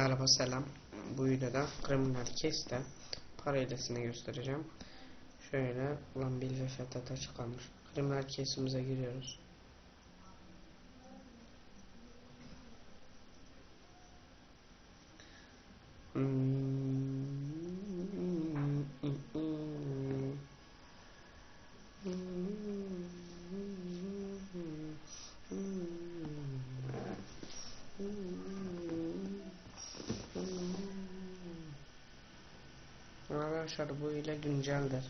Merhaba selam. Bu videoda kriminal keste para hilesini göstereceğim. Şöyle ulan bil ve fethat açık kalmış. Kriminal kesimize giriyoruz. Bu ile günceldir.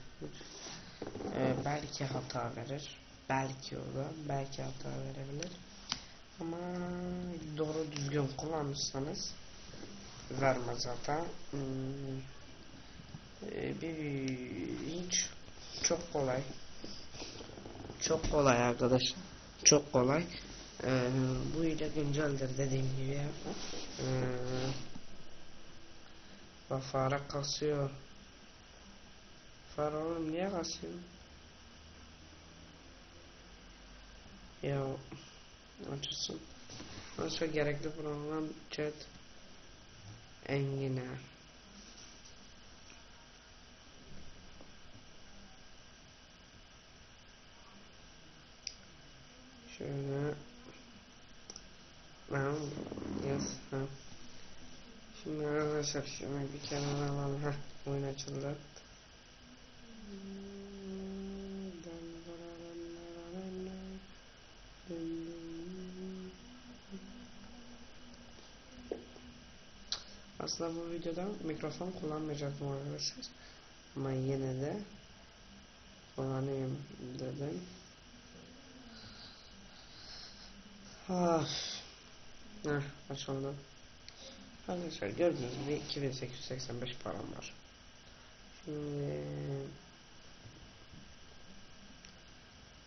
Ee, belki hata verir. Belki o da. Belki hata verebilir. Ama doğru düzgün kullanırsanız vermez hata. Hmm, ee, bir hiç çok kolay. Çok kolay arkadaşlar. Çok kolay. Ee, bu ile günceldir dediğim gibi. Ee, bak fare kasıyor. Fare oğlum niye kasıyor? Ya açılsın. Nasıl gerekli program chat engine. Şöyle ben ha. Şimdi arkadaşlar şunu bir kenara alalım. Heh, oyun açıldı. Aslında bu videoda mikrofon kullanmayacaktım arkadaşlar. Ama yine de kullanayım dedim. Ah. Heh, açıldı. Arkadaşlar gördüğünüz gibi 2885 param var. Şimdi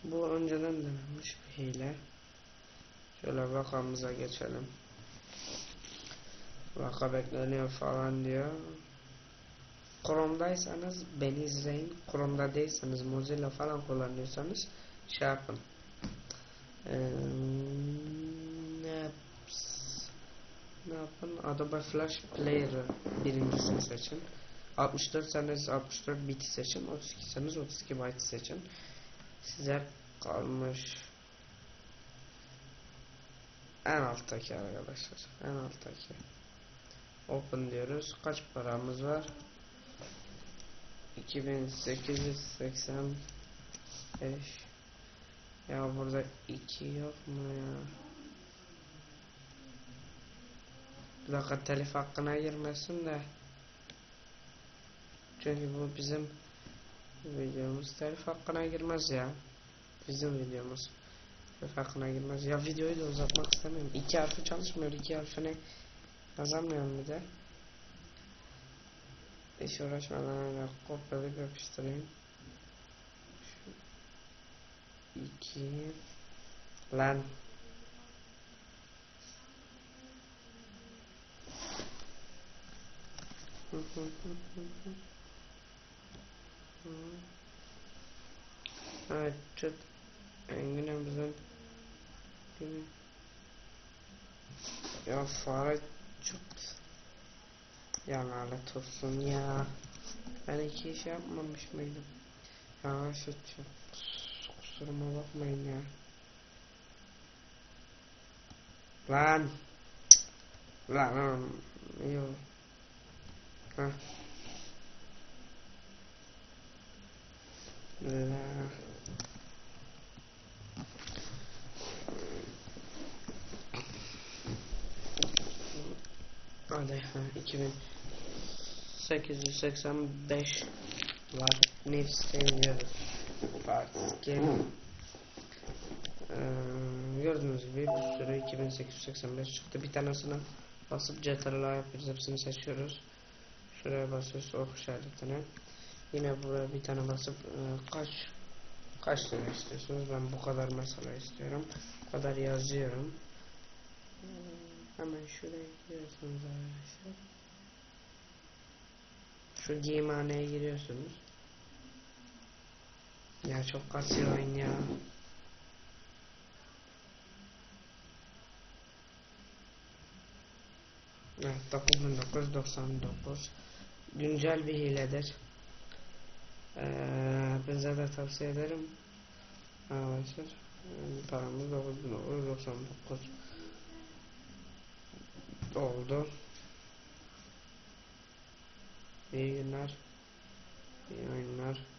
bu önceden denenmiş bir hile. Şöyle vakamıza geçelim. Vaka bekleniyor falan diyor. Chrome'daysanız beni izleyin. Chrome'da değilseniz Mozilla falan kullanıyorsanız şey yapın. Ee, ne, yapın? Adobe Flash Player birincisini seçin. 64 seniz 64 biti seçin. 32 seniz 32 byte seçin. Size kalmış en alttaki arkadaşlar. En alttaki. Open diyoruz. Kaç paramız var? 2885 Ya burada 2 yok mu ya? Bir dakika telif hakkına girmesin de. Çünkü bu bizim videomuz telif hakkına girmez ya. Bizim videomuz telif hakkına girmez. Ya videoyu da uzatmak istemiyorum. İki harfi çalışmıyor. iki harfini yazamıyorum bir de. Hiç uğraşmadan öyle kopyalayıp yapıştırayım. Şu iki lan Evet, çok Engin bizim gibi. Ya fare çok ya lanet olsun ya. Ben iki iş yapmamış mıydım? Ya çok kusuruma bakmayın ya. Lan lan. Yok. Heh. Hadi ha 2885 var. Nefs diyoruz. Artık gene. Ee, gördüğünüz gibi bir sürü 2885 çıktı. Bir tanesine basıp CTRL yapıyoruz. Hepsini seçiyoruz. Şuraya basıyoruz ok işaretine. Yine buraya bir tane basıp e, kaç kaç tane istiyorsunuz? Ben bu kadar mesela istiyorum. Bu kadar yazıyorum. Ee, Hemen şuraya giriyorsunuz arkadaşlar. Şu giyimhaneye giriyorsunuz. Ya çok kasıyor oyun ya. Evet 9999 güncel bir hiledir. Ee, hepinize de tavsiye ederim. Arkadaşlar paramız 9999 oldu. İyi günler. İyi oyunlar.